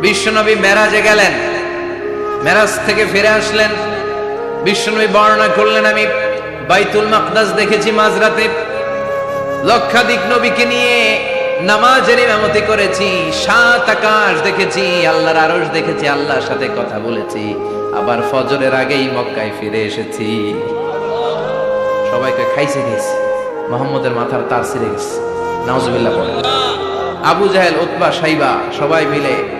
বিশ্বনবী মেরাজে গেলেন। মেরাজ থেকে ফিরে আসলেন। বিশ্বনবী বর্ণনা করলেন, আমি বাইতুল মাকদাস দেখেছি মাঝরাতে। লক্ষাধিক নবীকে নিয়ে নামাজের ইমামতি করেছি, সাত আকাশ দেখেছি, আল্লাহর আরশ দেখেছি, আল্লাহর সাথে কথা বলেছি। আবার ফজরের আগেই মক্কায় ফিরে এসেছি। সবাইকে খাইছে গেছে। মোহাম্মদের মাথার তার ছিঁড়ে গেছে। পড়ে আবু জাহেল, উতবা, সাইবা, সবাই মিলে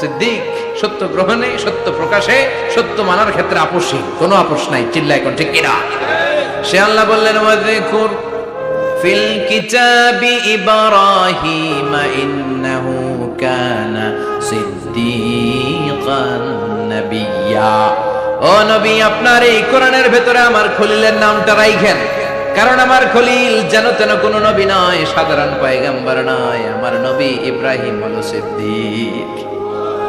সিদ্দিক, সত্য গ্রহণে, সত্য প্রকাশে, সত্য মানার ক্ষেত্রে আপোষী কোনো আপোষ নাই, চিল্লায় কোন ঠিক কিনা? সে আল্লাহ বললেন, ওয়াযকুর ফিল কিতাবি ইব্রাহিম, ইন্নাহু কানা সিদ্দিকান নাবিয়্যা ও নবী, আপনার এই কোরআনের ভেতরে আমার খলিলের নামটা রাইখেন। কারণ আমার খলিল যেন তেন কোনো নবী নয়, সাধারণ পয়গাম্বার নয়। আমার নবী ইব্রাহিম হলো সিদ্দিক।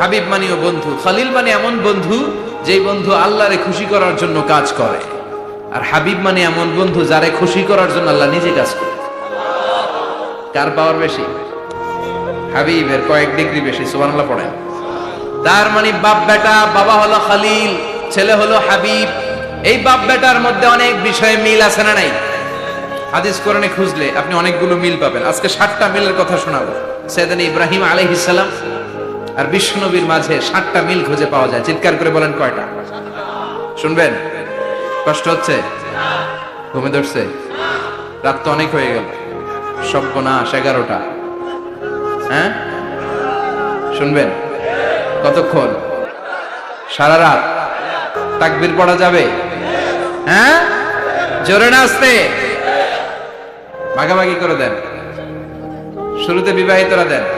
হাবিব মানেও বন্ধু, খালিল মানে এমন বন্ধু যেই বন্ধু আল্লাহরে খুশি করার জন্য কাজ করে। আর হাবিব মানে এমন বন্ধু যারে খুশি করার জন্য আল্লাহ নিজে কাজ করে। কার পাওয়ার বেশি? হাবিবের কয়েক ডিগ্রি বেশি, সুবহানাল্লাহ পড়েন। তার মানে বাপ বেটা, বাবা হলো খালিল, ছেলে হলো হাবিব। এই বাপ বেটার মধ্যে অনেক বিষয়ে মিল আছে না নাই? হাদিস কোরআনে খুঁজলে আপনি অনেকগুলো মিল পাবেন। আজকে সাতটা মিলের কথা শোনাবো। সৈয়দান ইব্রাহিম আলাইহিস সালাম আর বিষ্ণুনবীর মাঝে সাতটা মিল খুঁজে পাওয়া যায়। চিৎকার করে বলেন কয়টা? শুনবেন? কষ্ট হচ্ছে? ঘুমে ধরছে? রাত তো অনেক হয়ে গেল। সপ্পনাশ এগারোটা। হ্যাঁ? শুনবেন? কতক্ষণ? সারা রাত। তাকবির পড়া যাবে? হ্যাঁ? জোরে না আসতে ভাগাভাগি করে দেন। শুরুতে বিবাহিতরা দেন।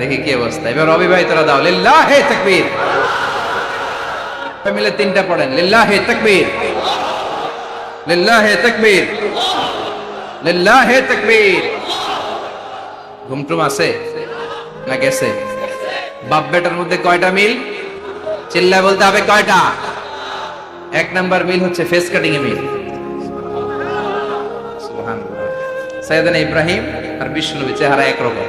দেখি কি অবস্থা। এবার অবিবাহিতরা দাও। লিল্লাহে তাকবীর। মিলে তিনটা পড়েন। লিল্লাহে তাকবীর। লিল্লাহে তাকবীর। লিল্লাহে তাকবীর। ঘুমটুম আছে? না গেছে? বাপ বেটার মধ্যে কয়টা মিল? চিল্লা বলতে হবে কয়টা? এক নাম্বার মিল হচ্ছে ফেস কাটিং এ মিল। সৈয়দানা ইব্রাহিম আর বিশ্বনবী চেহারা একরকম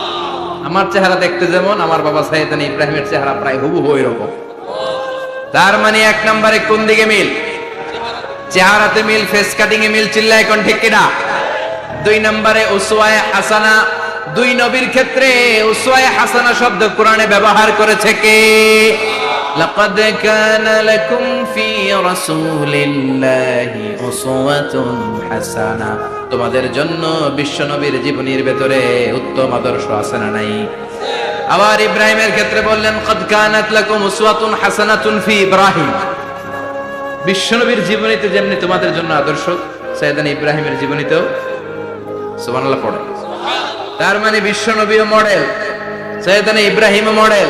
আমার চেহারা দেখতে যেমন, আমার বাবা সাইয়েদানি ইব্রাহিমের চেহারা প্রায় হুবহু রকম তার মানে এক নম্বরে কোন দিকে মিল? চেহারাতে মিল ফেস কাটিং এ মিল, চিল্লায় কোন ঠিক কিনা? দুই নম্বরে উসওয়ায়ে হাসানা, দুই নবীর ক্ষেত্রে উসওয়ায়ে হাসানা শব্দ কোরআনে ব্যবহার করেছে কে? লাকাদ কানা লাকুম ফি রাসূলিল্লাহি উসওয়াতুন হাসানা তোমাদের জন্য বিশ্ব নবীর জীবনীর ভেতরে উত্তম আদর্শ আছে না নাই? আবার ইব্রাহিমের ক্ষেত্রে বললেন, কদ কানাত লাকুম উসওয়াতুন হাসানাতুন ফি ইব্রাহিম। বিশ্বনবীর জীবনীতে যেমনি তোমাদের জন্য আদর্শ, সৈয়দান ইব্রাহিমের জীবনীতেও সুবহানাল্লাহ পড়ে। তার মানে বিশ্বনবীও মডেল সৈয়দান ইব্রাহিম মডেল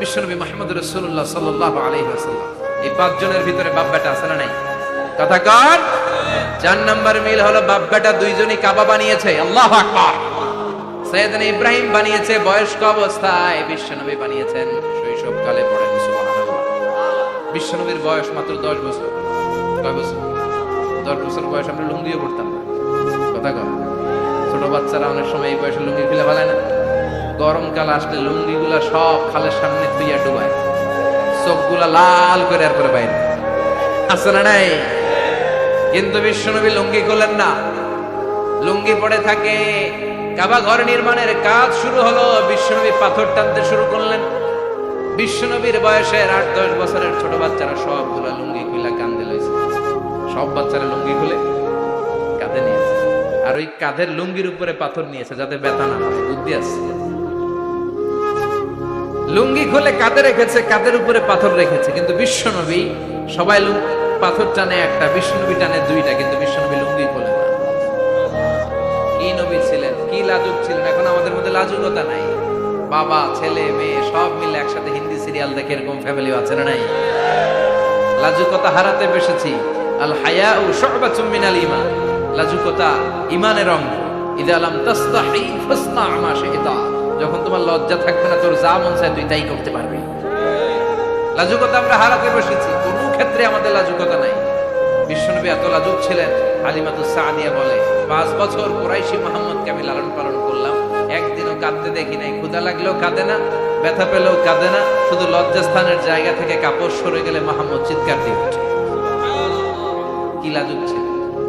বিশ্বনবী মুহাম্মদ রাসূলুল্লাহ সাল্লাল্লাহু আলাইহি ওয়াসাল্লাম। এই পাঁচজনের ভিতরে বাপ বেটা আছে না নাই? কথা কর চার নাম্বার মিল হলো বাপ বেটা দুইজনই কাবা বানিয়েছে। আল্লাহ আকবার। সৈয়দনা ইব্রাহিম বানিয়েছে, বয়স্ক অবস্থায় বিশ্বনবী বানিয়েছেন। শৈশবকালে পড়েন বিশ্বনবীর বয়স মাত্র 10 বছর। কয় বছর? 10 বছর বয়স আমরা লুঙ্গিও পড়তাম কথা কর ছোট বাচ্চারা অনেক সময় এই বয়সে লুঙ্গি খুলে ফেলায় না। গরমকাল আসলে লুঙ্গিগুলা সব খালের সামনে তুইয়া ডুবায়। চোখগুলা লাল করে আর করে বাইরে। আছে না নাই? কিন্তু বিশ্বনবী লুঙ্গি খোলেন না। লুঙ্গি পড়ে থাকে, কাবা ঘর নির্মাণের কাজ শুরু হলো, বিশ্বনবী পাথর টানতে শুরু করলেন। বিশ্বনবীর বয়সের আট দশ বছরের ছোট বাচ্চারা সবগুলা লুঙ্গি খুলে কান্দে লইছে। সব বাচ্চারা লুঙ্গি খুলে কাঁধে নিয়েছে। আর ওই কাঁধের লুঙ্গির উপরে পাথর নিয়েছে, যাতে ব্যথা না হয়। বুদ্ধি আছে। লুঙ্গি খুলে কাঁধে রেখেছে, কাঁধের উপরে পাথর রেখেছে। কিন্তু বিশ্বনবী সবাই পাথর টানে একটা, বিশ্বনবী টানে দুইটা, কিন্তু বিশ্বনবী লুঙ্গি খোলে না। কি নবী ছিলেন, কি লাজুক ছিলেন? এখন আমাদের মধ্যে লাজুকতা নাই। বাবা, ছেলে, মেয়ে, সব মিলে একসাথে হিন্দি সিরিয়াল দেখে এরকম ফ্যামিলি আছে না নাই? লাজুকতা হারাতে বসেছি। আল হায়া ও শুবাতুম মিনাল ইমান লাজুকতা ইমানের অঙ্গ। ইদা আলাম তাস্তাহি ফাসনা মা শিতা যখন তোমার লজ্জা থাকবে না, তোর যা মন চায় তুই তাই করতে পারবি। লাজুকতা আমরা হারাতে বসেছি, কোন ক্ষেত্রে আমাদের লাজুকতা নাই। বিশ্বনবী এত লাজুক ছিলেন হালিমাতুস সাদিয়া বলে, পাঁচ বছর কুরাইশি মোহাম্মদকে আমি লালন পালন করলাম। একদিনও কাঁদতে দেখি নাই ক্ষুদা লাগলেও কাঁদে না, ব্যথা পেলেও কাঁদে না, শুধু লজ্জাস্থানের জায়গা থেকে কাপড় সরে গেলে মোহাম্মদ চিৎকার দিয়ে ওঠে কি লাজুক ছিল।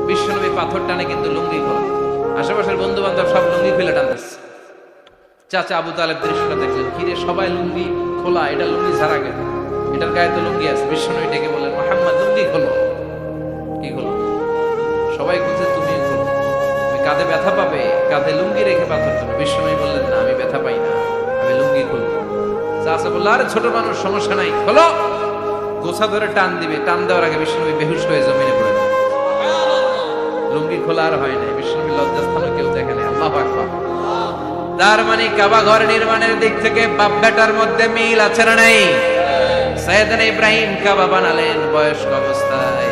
বিশ্বনবী পাথর টানে কিন্তু লুঙ্গি খোলা। আশেপাশের বন্ধু বান্ধব সব লুঙ্গি খুলে টানতেছে। চাচা আবু তালেব দৃশ্যটা দেখলেন। কিরে সবাই লুঙ্গি খোলা, এটা লুঙ্গি ছাড়া গেল এটার গায়ে তো লুঙ্গি আছে বিশ্বনবী ডেকে বললেন মোহাম্মদ, লুঙ্গি খোলো। কি খোলো? সবাই খুঁজে তুমি তুমি কাঁধে ব্যথা পাবে, কাঁধে লুঙ্গি রেখে পাথর তোলো। বিশ্বনবী বললেন, না, আমি ব্যথা পাই না, আমি লুঙ্গি খুলবো। চাচা বলল আরে, ছোট মানুষ, সমস্যা নাই, খোলো। গোছা ধরে টান দিবে। টান দেওয়ার আগে বিশ্বনবী বেহুশ হয়ে জমিনে পড়ে লুঙ্গি খোলা আর হয় নাই। বিশ্বনবী লজ্জাস্থানও কেউ দেখে নাই। আল্লাহ আকবার। তার মানে কাবা ঘর নির্মাণের দিক থেকে বাপ বেটার মধ্যে মিল আছে না নাই? সৈয়দনা ইব্রাহিম কাবা বানালেন বয়স্ক অবস্থায়।